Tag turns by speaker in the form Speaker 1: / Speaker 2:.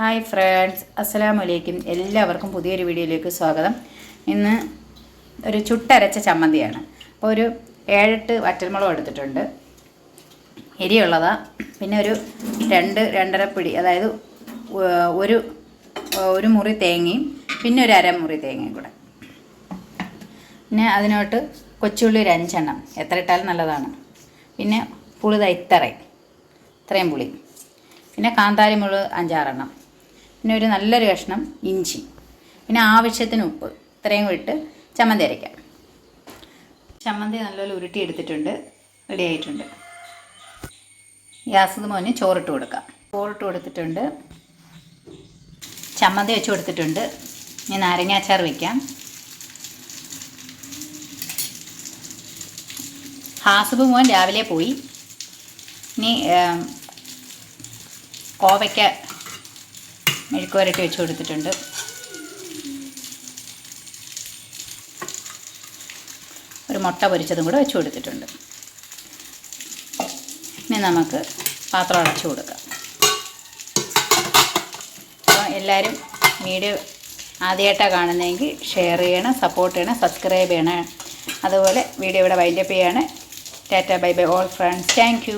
Speaker 1: Hi friends അസ്സലാമു അലൈക്കും എല്ലാവർക്കും പുതിയൊരു വീഡിയോയിലേക്ക് സ്വാഗതം. ഇന്ന് ഒരു ചുട്ടരച്ച ചമ്മന്തിയാണ്. അപ്പോൾ ഒരു ഏഴെട്ട് വറ്റൽമുളക് എടുത്തിട്ടുണ്ട്. എരിയുള്ളതാ. പിന്നെ ഒരു രണ്ട് രണ്ടര പിടി അതായത് ഒരു ഒരു മുറി തേങ്ങയും പിന്നെ ഒരു അരമുറി തേങ്ങയും കൂടെ. പിന്നെ അതിനോട്ട് കൊച്ചുള്ളി ഒരു അഞ്ചെണ്ണം. എത്ര ഇട്ടാലും നല്ലതാണ്. പിന്നെ പുളിത ഇത്രയും. ഇത്രയും പുളി. പിന്നെ കാന്താരി മുളക് അഞ്ചാറെണ്ണം. പിന്നെ ഒരു നല്ലൊരു കഷ്ണം ഇഞ്ചി. പിന്നെ ആവശ്യത്തിന് ഉപ്പ്. ഇത്രയും ഇട്ട് ചമ്മന്തി അരയ്ക്കാം. ചമ്മന്തി നല്ലപോലെ ഉരുട്ടി എടുത്തിട്ടുണ്ട്. റെഡി ആയിട്ടുണ്ട്. ഗ്യാസ് മോന് ചോറിട്ട് കൊടുക്കാം. ചോറിട്ട് കൊടുത്തിട്ടുണ്ട്. ചമ്മന്തി വെച്ച് കൊടുത്തിട്ടുണ്ട്. ഇനി നാരങ്ങാച്ചാർ വയ്ക്കാം ഹാസുബ് മോൻ രാവിലെ പോയി. ഇനി ഏം, കോവയ്ക്ക മെഴുക്കുവരട്ടി വെച്ച് കൊടുത്തിട്ടുണ്ട്. ഒരു മുട്ട പൊരിച്ചതും കൂടെ വെച്ച് കൊടുത്തിട്ടുണ്ട്. ഇനി നമുക്ക് പാത്രം അടച്ചു കൊടുക്കാം. അപ്പോൾ എല്ലാവരും വീഡിയോ ആദ്യമായിട്ടാണ് കാണുന്നതെങ്കിൽ ഷെയർ ചെയ്യണം സപ്പോർട്ട് ചെയ്യണം സബ്സ്ക്രൈബ് ചെയ്യണം. അതുപോലെ വീഡിയോ ഇവിടെ വൈൻഡപ്പ് ചെയ്യാണ്. Tata bye bye all friends thank